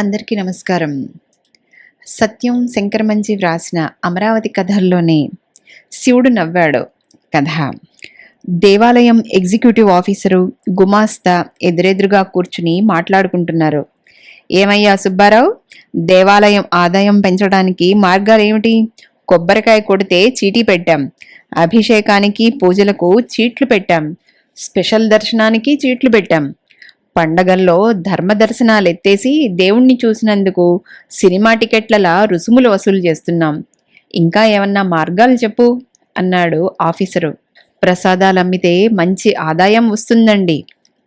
అందరికీ నమస్కారం. సత్యం శంకరమంజి వ్రాసిన అమరావతి కథల్లోనే శివుడు నవ్వాడు కథ. దేవాలయం ఎగ్జిక్యూటివ్ ఆఫీసరు గుమాస్తా ఎదురెదురుగా కూర్చుని మాట్లాడుకుంటున్నారు. ఏమయ్యా సుబ్బారావు? దేవాలయం ఆదాయం పెంచడానికి మార్గాలు ఏమిటి కొబ్బరికాయ కొడితే చీటీ పెట్టాం. అభిషేకానికి పూజలకు చీట్లు పెట్టాం. స్పెషల్ దర్శనానికి చీట్లు పెట్టాం. పండగల్లో ధర్మ దర్శనాలు ఎత్తేసి దేవుణ్ణి చూసినందుకు సినిమా టికెట్లలా రుసుములు వసూలు చేస్తున్నాం. ఇంకా ఏమన్నా మార్గాలు చెప్పు అన్నాడు ఆఫీసరు. ప్రసాదాలు అమ్మితే మంచి ఆదాయం వస్తుందండి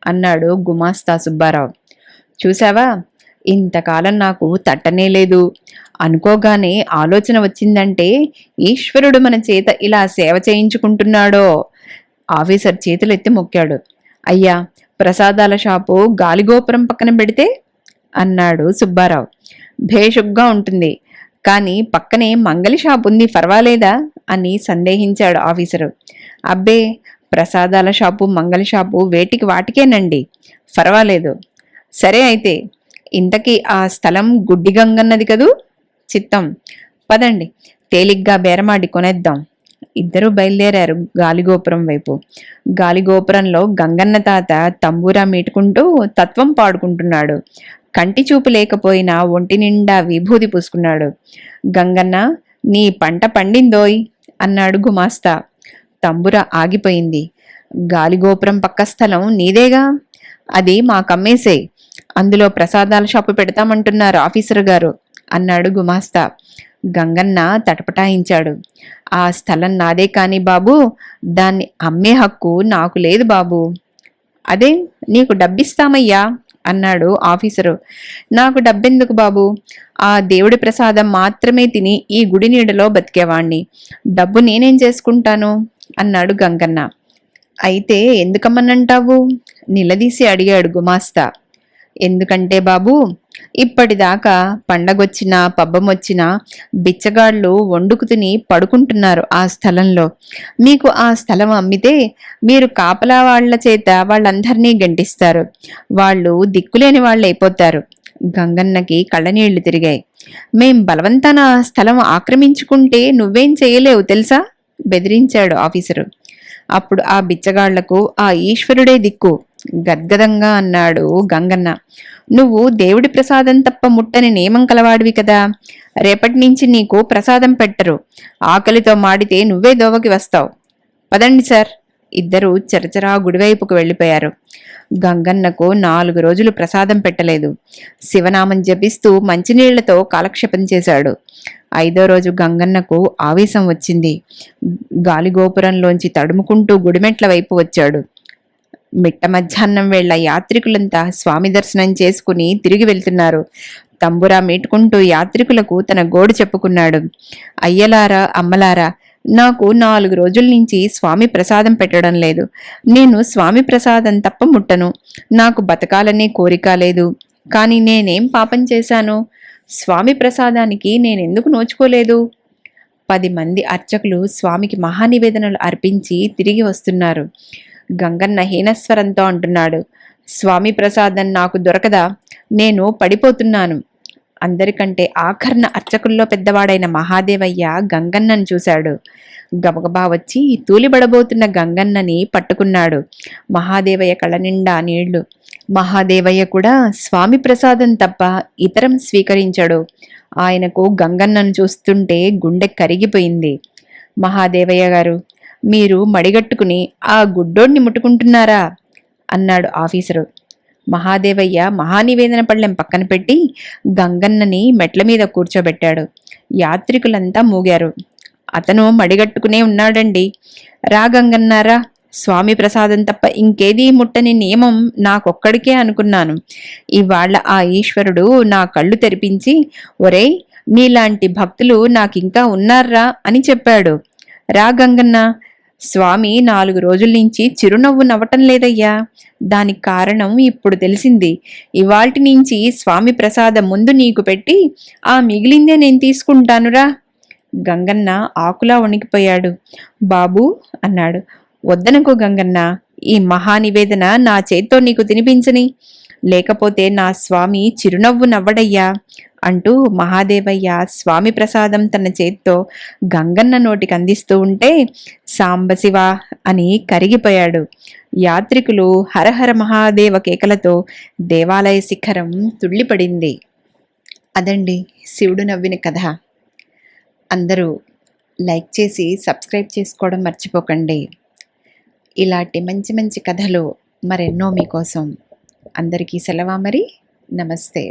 అన్నాడు గుమాస్తా సుబ్బారావు. చూసావా ఇంతకాలం నాకు తట్టనే లేదు. అనుకోగానే ఆలోచన వచ్చిందంటే ఈశ్వరుడు మన చేత ఇలా సేవ చేయించుకుంటున్నాడో ఆఫీసర్ చేతులు ఎత్తి మొక్కాడు. అయ్యా ప్రసాదాల షాపు గాలిగోపురం పక్కన పెడితే అన్నాడు సుబ్బారావు. భేషుగ్గా ఉంటుంది. కానీ పక్కనే మంగలి షాప్ ఉంది పర్వాలేదా అని సందేహించాడు ఆఫీసరు. అబ్బే ప్రసాదాల షాపు మంగలి షాపు వేటికి వాటికేనండి? పర్వాలేదు సరే అయితే ఇంతకీ ఆ స్థలం గుడ్డిగంగన్నది కదూ? చిత్తం. పదండి తేలిగ్గా బేరమాడి కొనేద్దాం. ఇద్దరూ బయలుదేరారు గాలిగోపురం వైపు. గాలిగోపురంలో గంగన్న తాత తంబూరా మీటుకుంటూ తత్వం పాడుకుంటున్నాడు. కంటి చూపు లేకపోయినా ఒంటి నిండా విభూది పూసుకున్నాడు. గంగన్న నీ పంట పండిందోయ్ అన్నాడు గుమాస్తా. తంబుర ఆగిపోయింది. గాలిగోపురం పక్క స్థలం నీదేగా? అది మా కమ్మేసే అందులో ప్రసాదాల షాపు పెడతామంటున్నారు ఆఫీసర్ గారు అన్నాడు గుమాస్తా. గంగన్న తటపటాయించాడు. ఆ స్థలం నాదే కాని బాబు దాన్ని అమ్మే హక్కు నాకు లేదు బాబు. అదే నీకు డబ్బిస్తామయ్యా అన్నాడు ఆఫీసరు. నాకు డబ్బెందుకు బాబు? ఆ దేవుడి ప్రసాదం మాత్రమే తిని ఈ గుడి నీడలో బతికేవాణ్ణి. డబ్బు నేనేం చేసుకుంటాను? అన్నాడు గంగన్న. అయితే ఎందుకమ్మనంటావు? నిలదీసి అడిగాడు గుమాస్తా. ఎందుకంటే బాబు ఇప్పటిదాకా పండగొచ్చినా పబ్బమొచ్చినా బిచ్చగాళ్ళు వండుకు తిని పడుకుంటున్నారు ఆ స్థలంలో. మీకు ఆ స్థలం అమ్మితే మీరు కాపలా వాళ్ళ చేత వాళ్ళందరినీ గంటిస్తారు. వాళ్ళు దిక్కులేని వాళ్ళు అయిపోతారు గంగన్నకి కళ్ళనీళ్ళు తిరిగాయి. మేం బలవంతాన స్థలం ఆక్రమించుకుంటే నువ్వేం చేయలేవు తెలుసా? బెదిరించాడు ఆఫీసరు. అప్పుడు ఆ బిచ్చగాళ్ళకు ఆ ఈశ్వరుడే దిక్కు. గద్గదంగా అన్నాడు గంగన్న. నువ్వు దేవుడి ప్రసాదం తప్ప ముట్టని నియమం కలవాడివి కదా. రేపటి నుంచి నీకు ప్రసాదం పెట్టరు. ఆకలితో మాడితే నువ్వే దోవకి వస్తావు. పదండి సార్. ఇద్దరు చరచరా గుడివైపుకు వెళ్ళిపోయారు. గంగన్నకు నాలుగు రోజులు ప్రసాదం పెట్టలేదు. శివనామం జపిస్తూ మంచినీళ్ళతో కాలక్షేపం చేశాడు. ఐదో రోజు గంగన్నకు ఆవేశం వచ్చింది. గాలిగోపురంలోంచి తడుముకుంటూ గుడిమెట్ల వైపు వచ్చాడు. మిట్ట మధ్యాహ్నం వేళ యాత్రికులంతా స్వామి దర్శనం చేసుకుని తిరిగి వెళ్తున్నారు. తంబురా మీటుకుంటూ యాత్రికులకు తన గోడు చెప్పుకున్నాడు. అయ్యలారా అమ్మలారా నాకు నాలుగు రోజుల నుంచి స్వామి ప్రసాదం పెట్టడం లేదు. నేను స్వామి ప్రసాదం తప్ప ముట్టను. నాకు బతకాలనే కోరిక లేదు. కానీ నేనేం పాపం చేశాను? స్వామి ప్రసాదానికి నేనెందుకు నోచుకోలేదు? పది మంది అర్చకులు స్వామికి మహానివేదనలు అర్పించి తిరిగి వస్తున్నారు. గంగన్న హీనస్వరంతో అంటున్నాడు. స్వామి ప్రసాదం నాకు దొరకదా? నేను పడిపోతున్నాను. అందరికంటే ఆఖర్న అర్చకుల్లో పెద్దవాడైన మహాదేవయ్య గంగన్నను చూశాడు. గబగబా వచ్చి తూలిబడబోతున్న గంగన్నని పట్టుకున్నాడు. మహాదేవయ్య కళ్ళ నిండా నీళ్ళు. మహాదేవయ్య కూడా స్వామి ప్రసాదం తప్ప ఇతరం స్వీకరించాడు. ఆయనకు గంగన్నను చూస్తుంటే గుండె కరిగిపోయింది. మహాదేవయ్య గారు మీరు మడిగట్టుకుని ఆ గుడ్డోడిని ముట్టుకుంటున్నారా? అన్నాడు ఆఫీసరు. మహాదేవయ్య మహానివేదన పళ్ళెం పక్కన పెట్టి గంగన్నని మెట్ల మీద కూర్చోబెట్టాడు. యాత్రికులంతా మూగారు. అతను మడిగట్టుకునే ఉన్నాడండి. రా గంగన్నారా స్వామి ప్రసాదం తప్ప ఇంకేదీ ముట్టని నియమం నాకొక్కడికే అనుకున్నాను. ఇవాళ ఆ ఈశ్వరుడు నా కళ్ళు తెరిపించి ఒరేయ్ నీలాంటి భక్తులు నాకింకా ఉన్నారా? అని చెప్పాడు. రా గంగన్న స్వామి నాలుగు రోజుల నుంచి చిరునవ్వు నవ్వటం లేదయ్యా. దానికి కారణం ఇప్పుడు తెలిసింది. ఇవాల్టి నుంచి స్వామి ప్రసాదం ముందు నీకు పెట్టి ఆ మిగిలిందే నేను తీసుకుంటానురా. గంగన్న ఆకులా వణికిపోయాడు. బాబు అన్నాడు. వద్దనకు గంగన్న ఈ మహానివేదన నా చేత్తో నీకు తినిపించని. లేకపోతే నా స్వామి చిరునవ్వు నవ్వడయ్యా. అంటూ మహాదేవయ్య స్వామి ప్రసాదం తన చేత్తో గంగన్న నోటికి అందిస్తూ ఉంటే సాంబశివ అని కరిగిపోయాడు. యాత్రికులు హరహర మహాదేవ కేకలతో దేవాలయ శిఖరం తుళ్ళిపడింది. అదండి శివుడు నవ్విన కథ. అందరూ లైక్ చేసి సబ్స్క్రైబ్ చేసుకోవడం మర్చిపోకండి. ఇలాంటి మంచి మంచి కథలు మరెన్నో మీకోసం అందరికీ సెలవా మరి? నమస్తే.